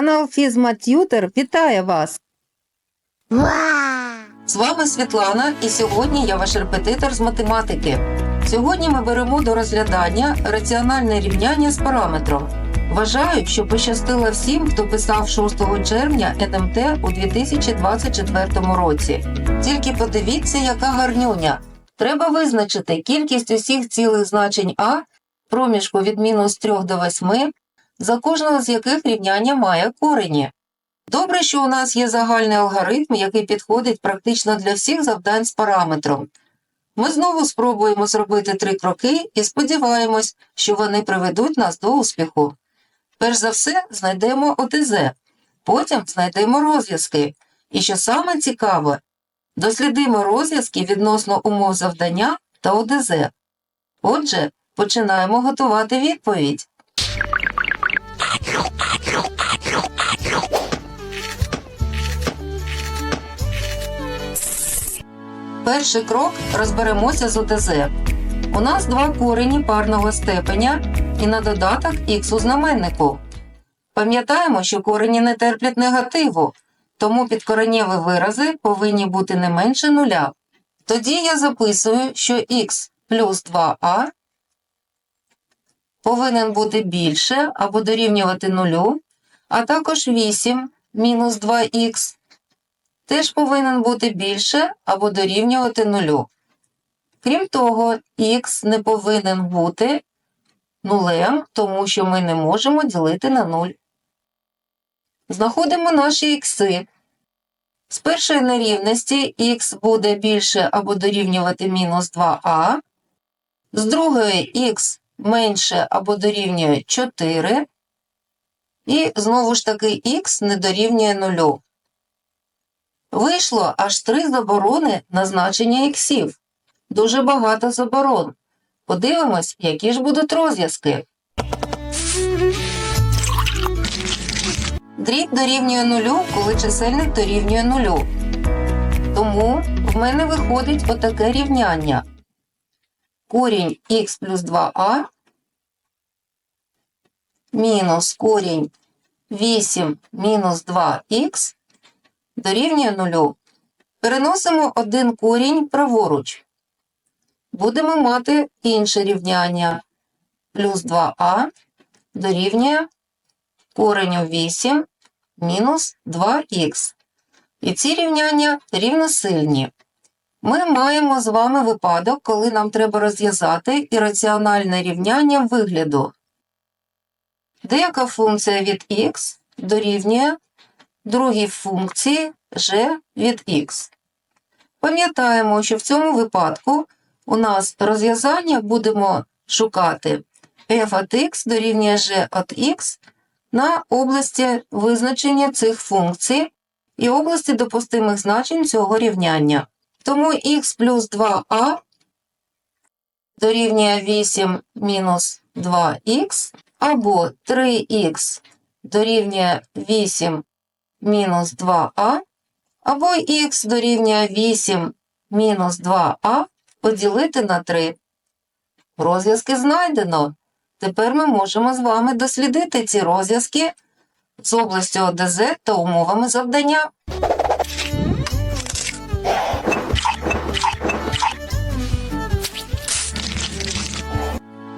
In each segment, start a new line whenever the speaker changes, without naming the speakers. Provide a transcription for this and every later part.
Канал Фізма Т'ютер вітає вас!
З вами Світлана, і сьогодні я ваш репетитор з математики. Сьогодні ми беремо до розглядання раціональне рівняння з параметром. Вважаю, що пощастило всім, хто писав 6 червня НМТ у 2024 році. Тільки подивіться, яка гарнюня. Треба визначити кількість усіх цілих значень А проміжку від мінус 3 до 8, за кожного з яких рівняння має корені. Добре, що у нас є загальний алгоритм, який підходить практично для всіх завдань з параметром. Ми знову спробуємо зробити три кроки і сподіваємось, що вони приведуть нас до успіху. Перш за все, знайдемо ОТЗ, потім знайдемо розв'язки. І що саме цікаве, дослідимо розв'язки відносно умов завдання та ОДЗ. Отже, починаємо готувати відповідь. Перший крок розберемося з ОТЗ. У нас два корені парного степеня і на додаток х у знаменнику. Пам'ятаємо, що корені не терплять негативу, тому підкоренєві вирази повинні бути не менше нуля. Тоді я записую, що х плюс 2а повинен бути більше або дорівнювати нулю, а також 8 мінус 2х теж повинен бути більше або дорівнювати нулю. Крім того, х не повинен бути нулем, тому що ми не можемо ділити на 0. Знаходимо наші ікси. З першої нерівності х буде більше або дорівнювати мінус 2а, з другої х менше або дорівнює 4, і знову ж таки х не дорівнює нулю. Вийшло аж три заборони на значення іксів. Дуже багато заборон. Подивимось, які ж будуть розв'язки. Дріб дорівнює нулю, коли чисельник дорівнює нулю. Тому в мене виходить отаке рівняння. Корінь х плюс 2а мінус корінь 8 мінус 2х дорівнює нулю. Переносимо один корінь праворуч. Будемо мати інше рівняння. Плюс 2а дорівнює кореню 8 мінус 2х. І ці рівняння рівносильні. Ми маємо з вами випадок, коли нам треба розв'язати ірраціональне рівняння вигляду. Деяка функція від х дорівнює другій функції g від x. Пам'ятаємо, що в цьому випадку у нас розв'язання будемо шукати f від x дорівнює g від x на області визначення цих функцій і області допустимих значень цього рівняння. Тому x плюс 2a дорівнює 8 мінус 2х або 3х дорівнює 8 мінус 2а, або х дорівнює 8 мінус 2а поділити на 3. Розв'язки знайдено. Тепер ми можемо з вами дослідити ці розв'язки з областю ОДЗ та умовами завдання.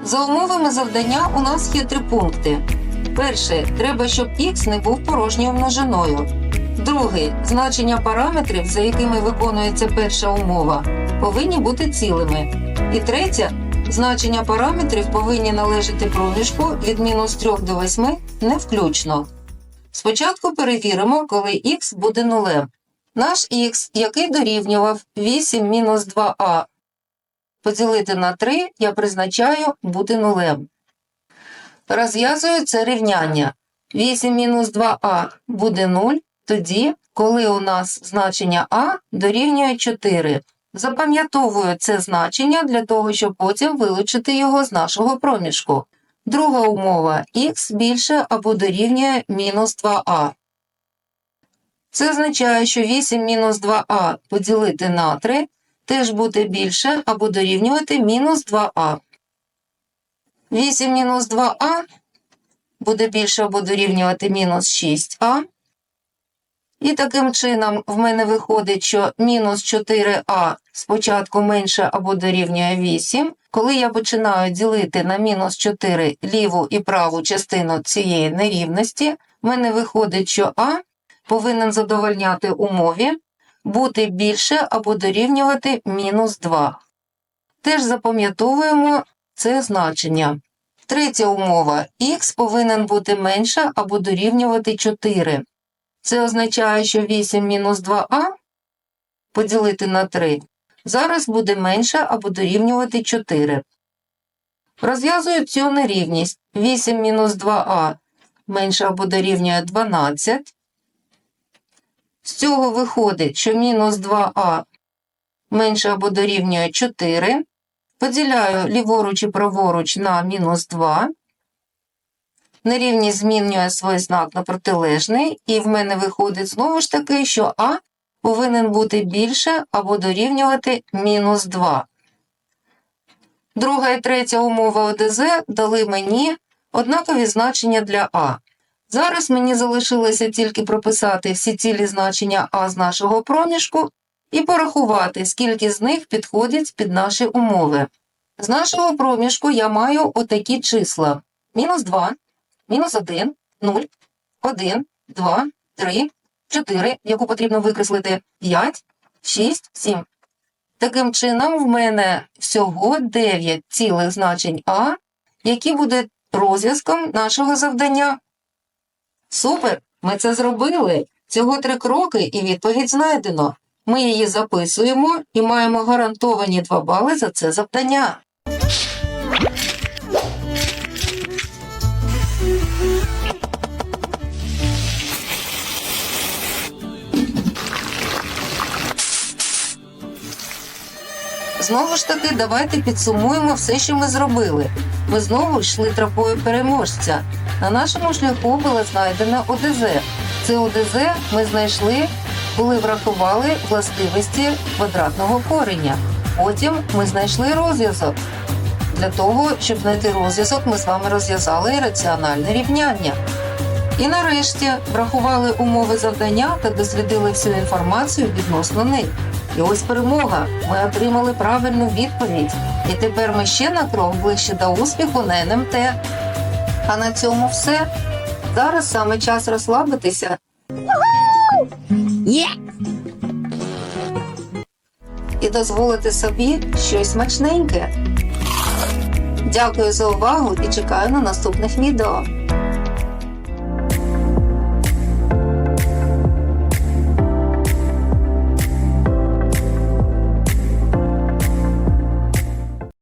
За умовами завдання у нас є три пункти. Перше, треба, щоб х не був порожньою множиною. Другий значення параметрів, за якими виконується перша умова, повинні бути цілими. І третє, значення параметрів повинні належати проміжку від мінус 3 до 8 не включно. Спочатку перевіримо, коли х буде нулем. Наш х, який дорівнював 8 мінус 2а, поділити на 3 я призначаю бути нулем. Розв'язую це рівняння. 8 мінус 2а буде 0, тоді, коли у нас значення а дорівнює 4. Запам'ятовую це значення для того, щоб потім вилучити його з нашого проміжку. Друга умова х більше або дорівнює мінус 2а. Це означає, що 8 мінус 2а поділити на 3 теж буде більше або дорівнювати мінус 2а. 8 мінус 2а буде більше або дорівнювати мінус 6а. І таким чином в мене виходить, що мінус 4а спочатку менше або дорівнює 8. Коли я починаю ділити на мінус 4 ліву і праву частину цієї нерівності, в мене виходить, що а повинен задовольняти умові бути більше або дорівнювати мінус 2. Теж запам'ятовуємо це значення. Третя умова х повинен бути менше або дорівнювати 4. Це означає, що 8 мінус 2а поділити на 3 зараз буде менше або дорівнювати 4. Розв'язую цю нерівність. 8 мінус 2а менше або дорівнює 12. З цього виходить, що мінус 2а менше або дорівнює 4. Поділяю ліворуч і праворуч на мінус 2. Нерівність змінює свій знак на протилежний, і в мене виходить знову ж таки, що а повинен бути більше або дорівнювати мінус 2. Друга і третя умова ОДЗ дали мені однакові значення для А. Зараз мені залишилося тільки прописати всі цілі значення А з нашого проміжку і порахувати, скільки з них підходять під наші умови. З нашого проміжку я маю отакі числа: мінус 2, мінус 1, 0, 1, 2, 3, 4, яку потрібно викреслити 5, 6, 7. Таким чином, в мене всього 9 цілих значень А, які будуть розв'язком нашого завдання. Супер! Ми це зробили. Цього три кроки і відповідь знайдено. Ми її записуємо і маємо гарантовані 2 бали за це завдання. Знову ж таки, давайте підсумуємо все, що ми зробили. Ми знову йшли тропою переможця. На нашому шляху було знайдено ОДЗ. Це ОДЗ ми знайшли, коли врахували властивості квадратного кореня. Потім ми знайшли розв'язок. Для того, щоб знайти розв'язок, ми з вами розв'язали раціональне рівняння. І нарешті врахували умови завдання та дослідили всю інформацію відносно них. І ось перемога. Ми отримали правильну відповідь. І тепер ми ще на крок ближче до успіху на НМТ. А на цьому все. Зараз саме час розслабитися
Є!
і дозволити собі щось смачненьке. Дякую за увагу і чекаю на наступних відео.